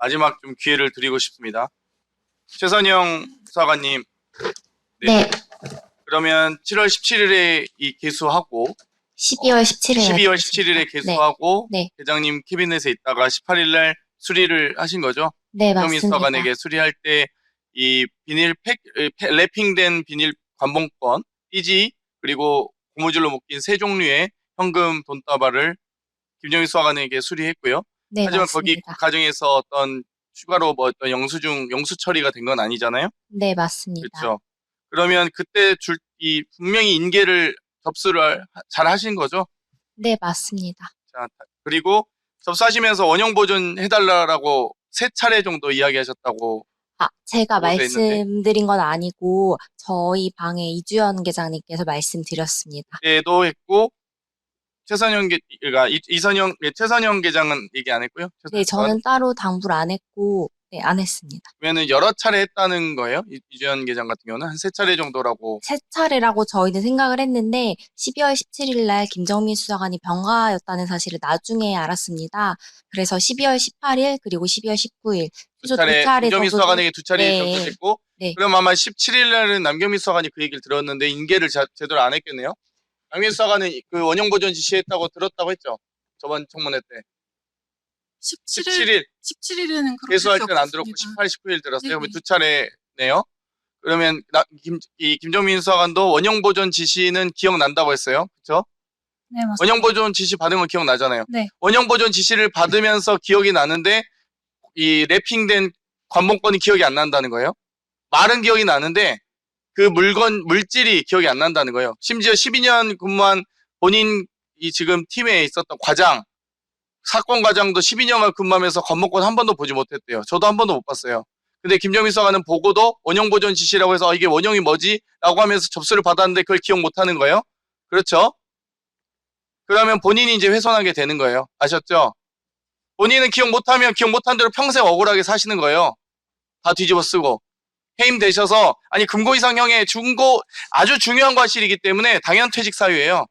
마지막 좀 기회를 드리고 싶습니다. 최선영 수사관님 네, 그러면 7월 17일에 이 개수하고 12월 17일. 12월 17일에 개수하고 네. 대장님 캐비넷에 있다가 18일 날 수리를 하신 거죠? 네, 맞습니다. 수사관에게 수리할 때 이 비닐 팩 랩핑된 비닐 관봉권, 띠지 그리고 고무줄로 묶인 세 종류의 현금 돈다발을 김정민 수사관에게 수리했고요. 네, 하지만 맞습니다. 거기 과정에서 어떤 추가로 뭐 어떤 영수증 영수 처리가 된 건 아니잖아요. 네, 맞습니다. 그렇죠. 그러면 그때 줄 이 분명히 인계를 접수를 하- 잘 하신 거죠. 네, 맞습니다. 자, 다- 그리고 접수하시면서 원형 보존 해달라고 세 차례 정도 이야기하셨다고. 아, 제가 있는데. 말씀드린 건 아니고 저희 방에 이주연 계장님께서 말씀드렸습니다. 때도 했고 최선영 계, 그러니까 이- 이선영, 예, 최선영 계장은 얘기 안 했고요. 네, 저는 따로 당부를 안 했고 네, 안 했습니다. 그러면은 여러 차례 했다는 거예요. 이- 이주연 계장 같은 경우는 한 세 차례 정도라고. 세 차례라고 저희는 생각을 했는데 12월 17일 날 김정민 수사관이 병가였다는 사실을 나중에 알았습니다. 그래서 12월 18일 그리고 12월 19일 두 차례, 김정민 정도 수사관에게 두 차례 네. 정도 했고, 네. 그럼 아마 17일 날은 남경민 수사관이 그 얘기를 들었는데 인계를 자- 제대로 안 했겠네요. 남경민 수사관은 그 원형 보존 지시했다고 들었다고 했죠. 저번 청문회 때 17일, 17일 17일에는 그렇게 개수할 때는 안 들었고 18, 19일 들었어요. 네네. 그러면 두 차례네요. 그러면 나, 김, 이 김정민 수사관도 원형 보존 지시는 기억난다고 했어요. 그렇죠? 네, 맞습니다. 원형 보존 지시 받은 건 기억나잖아요. 네. 원형 보존 지시를 받으면서 기억이 나는데 이 랩핑된 관봉권이 기억이 안 난다는 거예요. 말은 기억이 나는데 그 물건 물질이 기억이 안 난다는 거예요. 심지어 12년 근무한 본인 이 지금 팀에 있었던 과장 사건 과장도 12년간 근무하면서 관봉권 한 번도 보지 못했대요. 저도 한 번도 못 봤어요. 근데 김정민 수사관은 보고도 원형 보존 지시라고 해서 아, 이게 원형이 뭐지? 라고 하면서 접수를 받았는데 그걸 기억 못 하는 거예요. 그렇죠? 그러면 본인이 이제 훼손하게 되는 거예요. 아셨죠? 본인은 기억 못하면 기억 못한 대로 평생 억울하게 사시는 거예요. 다 뒤집어 쓰고. 해임 되셔서, 아니, 금고 이상형의 중고, 아주 중요한 과실이기 때문에 당연 퇴직 사유예요.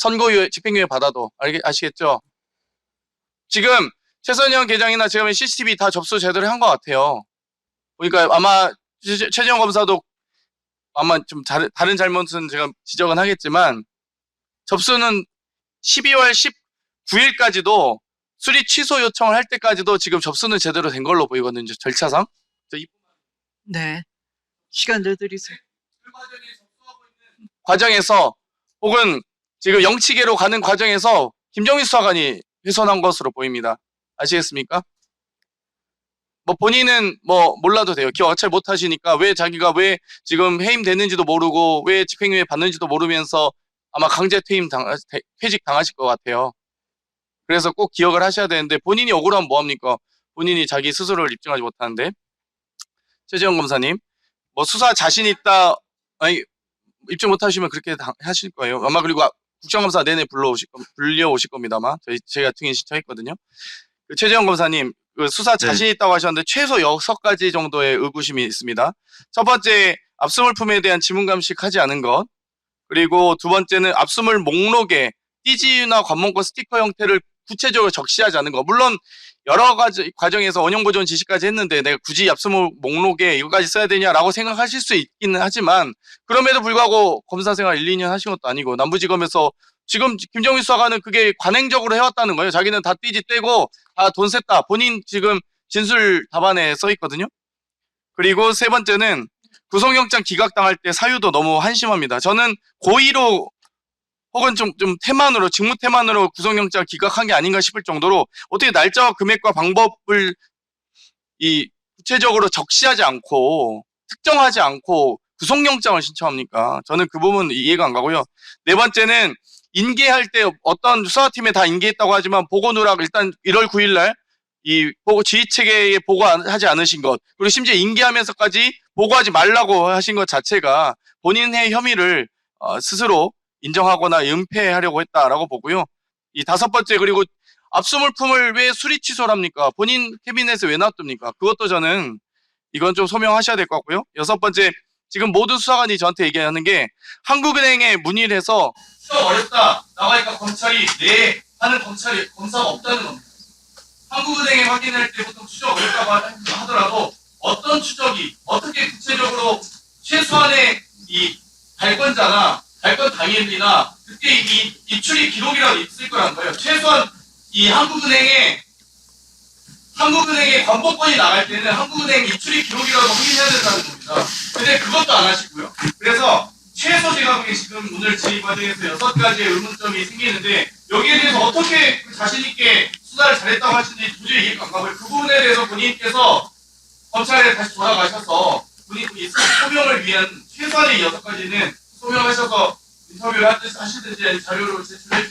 선고유예, 집행유예 받아도. 알겠, 아시겠죠? 지금, 최선영 계장이나 지금 CCTV 다 접수 제대로 한 것 같아요. 그러니까 아마, 최- 최재형 검사도 아마 좀 다른, 다른 잘못은 제가 지적은 하겠지만, 접수는 12월 19일까지도 수리 취소 요청을 할 때까지도 지금 접수는 제대로 된 걸로 보이거든요. 절차상. 네. 시간 내드리세요. 과정에서 혹은 지금 영치계로 가는 과정에서 김정희 수사관이 훼손한 것으로 보입니다. 아시겠습니까? 뭐 본인은 뭐 몰라도 돼요. 기억 잘 못하시니까 왜 자기가 왜 지금 해임됐는지도 모르고 왜 집행유예 받는지도 모르면서 아마 강제 퇴임 당 태- 퇴직 당하실 것 같아요. 그래서 꼭 기억을 하셔야 되는데 본인이 억울하면 뭐합니까? 본인이 자기 스스로를 입증하지 못하는데 최재형 검사님 뭐 수사 자신 있다 아니 입증 못하시면 그렇게 당- 하실 거예요. 아마 그리고 아- 국정감사 내내 불러오실 겁- 불려오실 겁니다만 저희 제가 등에 신청했거든요. 그 최재형 검사님 그 수사 네. 자신 있다고 하셨는데 최소 여섯 가지 정도의 의구심이 있습니다. 첫 번째 압수물품에 대한 지문 감식하지 않은 것 그리고 두 번째는 압수물 목록에 띠지나 관문권 스티커 형태를 구체적으로 적시하지 않은 것 물론 여러 가지 과정에서 원형 보존 지시까지 했는데 내가 굳이 압수물 목록에 이거까지 써야 되냐라고 생각하실 수 있기는 하지만 그럼에도 불구하고 검사 생활 1, 2년 하신 것도 아니고 남부지검에서 지금 김정일 수사관은 그게 관행적으로 해왔다는 거예요. 자기는 다 띠지 떼고 다 돈 셌다. 본인 지금 진술 답안에 써 있거든요. 그리고 세 번째는 구속영장 기각당할 때 사유도 너무 한심합니다. 저는 고의로 혹은 좀, 좀 태만으로, 직무 태만으로 구속영장 기각한 게 아닌가 싶을 정도로 어떻게 날짜와 금액과 방법을 이 구체적으로 적시하지 않고 특정하지 않고 구속영장을 신청합니까? 저는 그 부분 이해가 안 가고요. 네 번째는 인계할 때 어떤 수사팀에 다 인계했다고 하지만 보고 누락 일단 1월 9일 날 이 보고 지휘 체계에 보고하지 않으신 것 그리고 심지어 인계하면서까지 보고하지 말라고 하신 것 자체가 본인의 혐의를 어, 스스로 인정하거나 은폐하려고 했다라고 보고요. 이 다섯 번째 그리고 압수물품을 왜 수리 취소를 합니까? 본인 캐비넷에 왜 놔둡니까? 그것도 저는 이건 좀 소명하셔야 될 것 같고요. 여섯 번째 지금 모든 수사관이 저한테 얘기하는 게 한국은행에 문의를 해서 수사 어렵다 나가니까 검찰이 네 하는 검찰이 검사가 없다는 겁니다. 한국은행에 확인할 때 보통 추적 어렵다고 하- 하더라도 어떤 추적이 어떻게 구체적으로 최소한의 이 발권자나 발권 당일이나 그때 이 입출입 기록이라도 있을 거란 거예요. 최소한 이 한국은행에 한국은행에 관복권이 나갈 때는 한국은행 입출입 기록이라도 확인해야 된다는 겁니다. 근데 그것도 안 하시고요. 그래서 최소 제가 보기에 지금 오늘 질의 과정에서 여섯 가지의 의문점이 생기는데 여기에 대해서 어떻게 그 자신 있게 수사를 잘했다고 하시는지 도저히 이해가 안 가고요. 그 부분에 대해서 본인께서 검찰에 다시 돌아가셔서 본인 이 소명을 위한 최소한의 이 여섯 가지는 소명하셔서 인터뷰를 하듯 하시든지 자료로 제출해